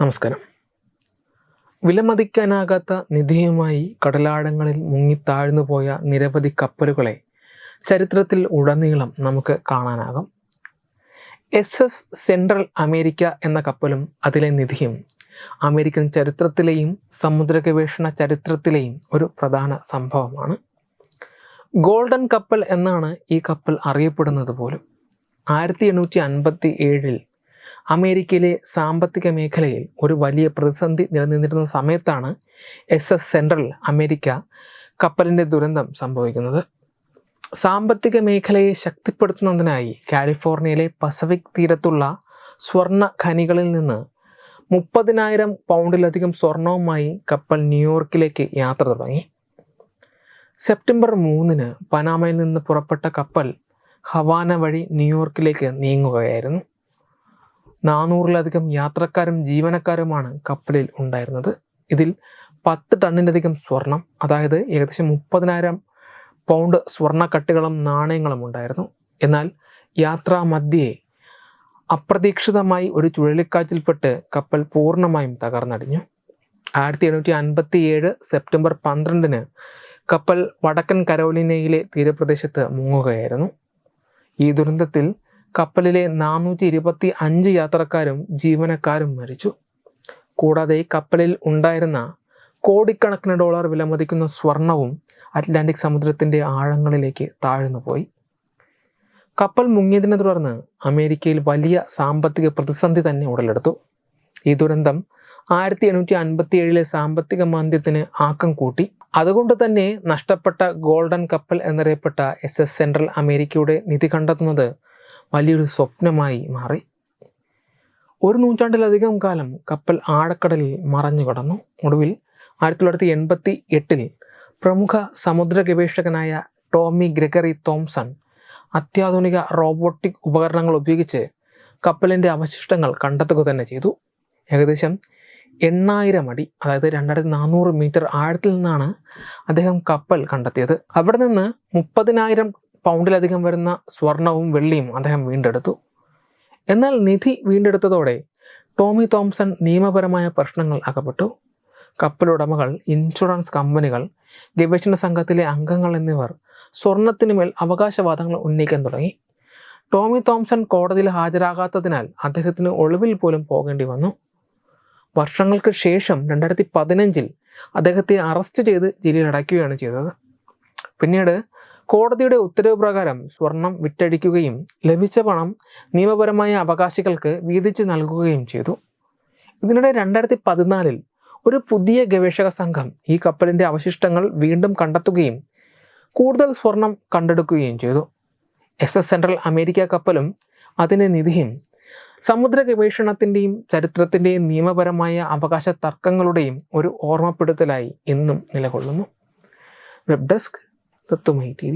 നമസ്കാരം. വിലമതിക്കാനാകാത്ത നിധിയുമായി കടലാടങ്ങളിൽ മുങ്ങിത്താഴ്ന്നു പോയ നിരവധി കപ്പലുകളെ ചരിത്രത്തിൽ ഉടനീളം നമുക്ക് കാണാനാകും. എസ് എസ് സെൻട്രൽ അമേരിക്ക എന്ന കപ്പലും അതിലെ നിധിയും അമേരിക്കൻ ചരിത്രത്തിലെയും സമുദ്ര ഗവേഷണ ചരിത്രത്തിലെയും ഒരു പ്രധാന സംഭവമാണ്. ഗോൾഡൻ കപ്പൽ എന്നാണ് ഈ കപ്പൽ അറിയപ്പെടുന്നത് പോലും. ആയിരത്തി എണ്ണൂറ്റി അൻപത്തി ഏഴിൽ അമേരിക്കയിലെ സാമ്പത്തിക മേഖലയിൽ ഒരു വലിയ പ്രതിസന്ധി നിലനിന്നിരുന്ന സമയത്താണ് എസ് എസ് സെൻട്രൽ അമേരിക്ക കപ്പലിന്റെ ദുരന്തം സംഭവിക്കുന്നത്. സാമ്പത്തിക മേഖലയെ ശക്തിപ്പെടുത്തുന്നതിനായി കാലിഫോർണിയയിലെ പസഫിക് തീരത്തുള്ള സ്വർണ ഖനികളിൽ നിന്ന് മുപ്പതിനായിരം പൗണ്ടിലധികം സ്വർണവുമായി കപ്പൽ ന്യൂയോർക്കിലേക്ക് യാത്ര തുടങ്ങി. സെപ്റ്റംബർ മൂന്നിന് പനാമയിൽ നിന്ന് പുറപ്പെട്ട കപ്പൽ ഹവാന വഴി ന്യൂയോർക്കിലേക്ക് നീങ്ങുകയായിരുന്നു. നാനൂറിലധികം യാത്രക്കാരും ജീവനക്കാരുമാണ് കപ്പലിൽ ഉണ്ടായിരുന്നത്. ഇതിൽ പത്ത് ടണ്ണിലധികം സ്വർണം അതായത് ഏകദേശം മുപ്പതിനായിരം പൗണ്ട് സ്വർണക്കട്ടുകളും നാണയങ്ങളും ഉണ്ടായിരുന്നു. എന്നാൽ യാത്രാ മധ്യേ അപ്രതീക്ഷിതമായി ഒരു ചുഴലിക്കാറ്റിൽപ്പെട്ട് കപ്പൽ പൂർണമായും തകർന്നടിഞ്ഞു. ആയിരത്തി എണ്ണൂറ്റി അൻപത്തി ഏഴ് സെപ്റ്റംബർ പന്ത്രണ്ടിന് കപ്പൽ വടക്കൻ കരോലിനയിലെ തീരപ്രദേശത്ത് മുങ്ങുകയായിരുന്നു. ഈ ദുരന്തത്തിൽ കപ്പലിലെ നാനൂറ്റി ഇരുപത്തി അഞ്ച് യാത്രക്കാരും ജീവനക്കാരും മരിച്ചു. കൂടാതെ കപ്പലിൽ ഉണ്ടായിരുന്ന കോടിക്കണക്കിന് ഡോളർ വിലമതിക്കുന്ന സ്വർണവും അറ്റ്ലാന്റിക് സമുദ്രത്തിന്റെ ആഴങ്ങളിലേക്ക് താഴ്ന്നുപോയി കപ്പൽ മുങ്ങിയതിനെ തുടർന്ന് അമേരിക്കയിൽ വലിയ സാമ്പത്തിക പ്രതിസന്ധി തന്നെ ഉടലെടുത്തു. ഈ ദുരന്തം ആയിരത്തി എണ്ണൂറ്റി അൻപത്തി ഏഴിലെ സാമ്പത്തിക മാന്ദ്യത്തിന് ആക്കം കൂട്ടി. അതുകൊണ്ട് തന്നെ നഷ്ടപ്പെട്ട ഗോൾഡൻ കപ്പൽ എന്നറിയപ്പെട്ട എസ് എസ് സെൻട്രൽ അമേരിക്കയുടെ നിധി കണ്ടെത്തുന്നത് വലിയൊരു സ്വപ്നമായി മാറി. ഒരു നൂറ്റാണ്ടിലധികം കാലം കപ്പൽ ആഴക്കടലിൽ മറഞ്ഞു കിടന്നു. ഒടുവിൽ ആയിരത്തി തൊള്ളായിരത്തി എൺപത്തി എട്ടിൽ പ്രമുഖ സമുദ്ര ഗവേഷകനായ ടോമി ഗ്രെഗറി തോംസൺ അത്യാധുനിക റോബോട്ടിക് ഉപകരണങ്ങൾ ഉപയോഗിച്ച് കപ്പലിന്റെ അവശിഷ്ടങ്ങൾ കണ്ടെത്തുക തന്നെ ചെയ്തു. ഏകദേശം എണ്ണായിരം അടി അതായത് രണ്ടായിരത്തി നാനൂറ് മീറ്റർ ആഴത്തിൽ നിന്നാണ് അദ്ദേഹം കപ്പൽ കണ്ടെത്തിയത്. അവിടെ നിന്ന് മുപ്പതിനായിരം പൗണ്ടിലധികം വരുന്ന സ്വർണവും വെള്ളിയും അദ്ദേഹം വീണ്ടെടുത്തു. എന്നാൽ നിധി വീണ്ടെടുത്തതോടെ ടോമി തോംസൺ നിയമപരമായ പ്രശ്നങ്ങൾ അകപ്പെട്ടു. കപ്പലുടമകൾ ഇൻഷുറൻസ് കമ്പനികൾ ഗവേഷണ സംഘത്തിലെ അംഗങ്ങൾ എന്നിവർ സ്വർണത്തിനുമേൽ അവകാശവാദങ്ങൾ ഉന്നയിക്കാൻ തുടങ്ങി. ടോമി തോംസൺ കോടതിയിൽ ഹാജരാകാത്തതിനാൽ അദ്ദേഹത്തിന് ഒളിവിൽ പോലും പോകേണ്ടി വന്നു. വർഷങ്ങൾക്ക് ശേഷം രണ്ടായിരത്തി പതിനഞ്ചിൽ അദ്ദേഹത്തെ അറസ്റ്റ് ചെയ്ത് ജയിലിൽ അടയ്ക്കുകയാണ് ചെയ്തത്. പിന്നീട് കോടതിയുടെ ഉത്തരവ് പ്രകാരം സ്വർണം വിറ്റഴിക്കുകയും ലഭിച്ച പണം നിയമപരമായ അവകാശികൾക്ക് വീതിച്ചു നൽകുകയും ചെയ്തു. ഇതിനിടെ രണ്ടായിരത്തി പതിനാലിൽ ഒരു പുതിയ ഗവേഷക സംഘം ഈ കപ്പലിന്റെ അവശിഷ്ടങ്ങൾ വീണ്ടും കണ്ടെത്തുകയും കൂടുതൽ സ്വർണം കണ്ടെടുക്കുകയും ചെയ്തു. എസ് എസ് സെൻട്രൽ അമേരിക്ക കപ്പലും അതിന്റെ നിധിയും സമുദ്ര ഗവേഷണത്തിന്റെയും ചരിത്രത്തിന്റെയും നിയമപരമായ അവകാശ തർക്കങ്ങളുടെയും ഒരു ഓർമ്മപ്പെടുത്തലായി ഇന്നും നിലകൊള്ളുന്നു. വെബ് ഡെസ്ക് तर तो माहिती